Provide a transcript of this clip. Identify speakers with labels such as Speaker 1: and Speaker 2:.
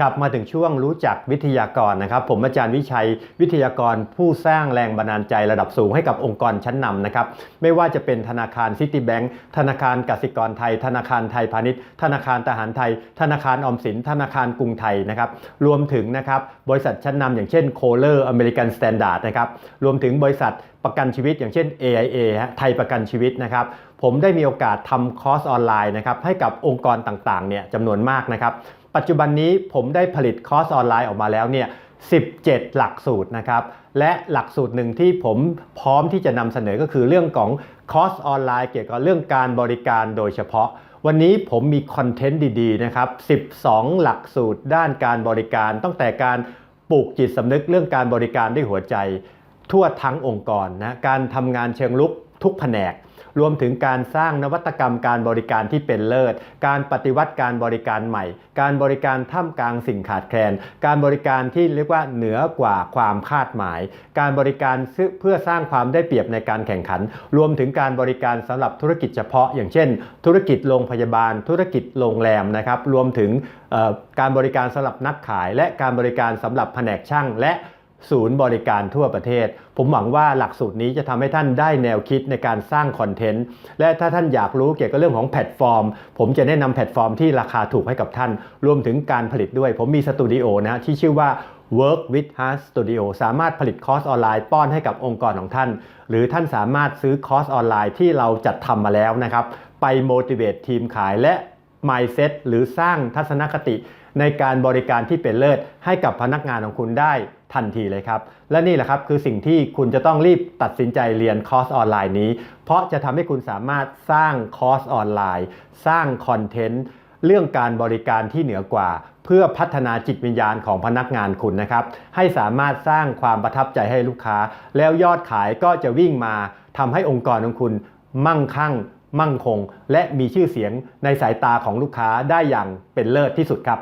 Speaker 1: ครับมาถึงช่วงรู้จักวิทยากรนะครับผมอาจารย์วิชัยวิทยากรผู้สร้างแรงบันดาลใจระดับสูงให้กับองค์กรชั้นนำนะครับไม่ว่าจะเป็นธนาคารซิตี้แบงก์ธนาคารกสิกรไทย ธนาคารไทยพาณิชย์ ธนาคารทหารไทย ธนาคารออมสิน ธนาคารกรุงไทยนะครับรวมถึงนะครับบริษัทชั้นนำอย่างเช่นโคเลอร์อเมริกันสแตนดาร์ดนะครับรวมถึงบริษัทประกันชีวิตอย่างเช่น AIA ฮะไทยประกันชีวิตนะครับผมได้มีโอกาสทำคอร์สออนไลน์นะครับให้กับองค์กรต่างๆเนี่ยจำนวนมากนะครับ ปัจจุบันนี้ผมได้ผลิตคอร์สออนไลน์ออกมาแล้วเนี่ย 17 หลักสูตรนะครับ และหลักสูตรหนึ่งที่ผมพร้อมที่จะนำเสนอก็คือเรื่องของคอร์สออนไลน์เกี่ยวกับเรื่องการบริการโดยเฉพาะ วันนี้ผมมีคอนเทนต์ดีๆนะครับ 12 หลักสูตรด้านการบริการตั้งแต่การปลูกจิตสำนึกเรื่องการบริการด้วยหัวใจ ทั่วทั้งองค์กรนะ การทำงานเชิงลุกทุกแผนก รวมถึงการสร้างนวัตกรรมการบริการที่เป็นเลิศ การปฏิวัติการบริการใหม่ การบริการท่ามกลางสิ่งขาดแคลน การบริการที่เรียกว่าเหนือกว่าความคาดหมาย การบริการเพื่อสร้างความได้เปรียบในการแข่งขัน รวมถึงการบริการสำหรับธุรกิจเฉพาะ อย่างเช่น ธุรกิจโรงพยาบาล ธุรกิจโรงแรมนะครับ รวมถึงการบริการสำหรับนักขาย และการบริการสำหรับแผนกช่างและ ศูนย์บริการทั่วประเทศ ผมหวังว่าหลักสูตรนี้จะทำให้ท่านได้แนวคิดในการสร้างคอนเทนต์ และถ้าท่านอยากรู้เกี่ยวกับเรื่องของแพลตฟอร์ม ผมจะแนะนำแพลตฟอร์มที่ราคาถูกให้กับท่าน รวมถึงการผลิตด้วย ผมมีสตูดิโอนะที่ชื่อว่า Work with Heart Studio สามารถผลิตคอร์สออนไลน์ป้อนให้กับองค์กรของท่าน หรือท่านสามารถซื้อคอร์สออนไลน์ที่เราจัดทำมาแล้วนะครับ ไป motivate ทีมขายและ mindset หรือสร้างทัศนคติ ในการบริการที่เป็นเลิศให้กับพนักงานของคุณได้ทันทีเลยครับ และนี่แหละครับคือสิ่งที่คุณจะต้องรีบตัดสินใจเรียนคอร์สออนไลน์นี้ เพราะจะทำให้คุณสามารถสร้างคอร์สออนไลน์ สร้างคอนเทนต์เรื่องการบริการที่เหนือกว่า เพื่อพัฒนาจิตวิญญาณของพนักงานคุณนะครับ ให้สามารถสร้างความประทับใจให้ลูกค้า แล้วยอดขายก็จะวิ่งมาทำให้องค์กรของคุณมั่งคั่ง มั่งคง และมีชื่อเสียงในสายตาของลูกค้าได้อย่างเป็นเลิศที่สุดครับ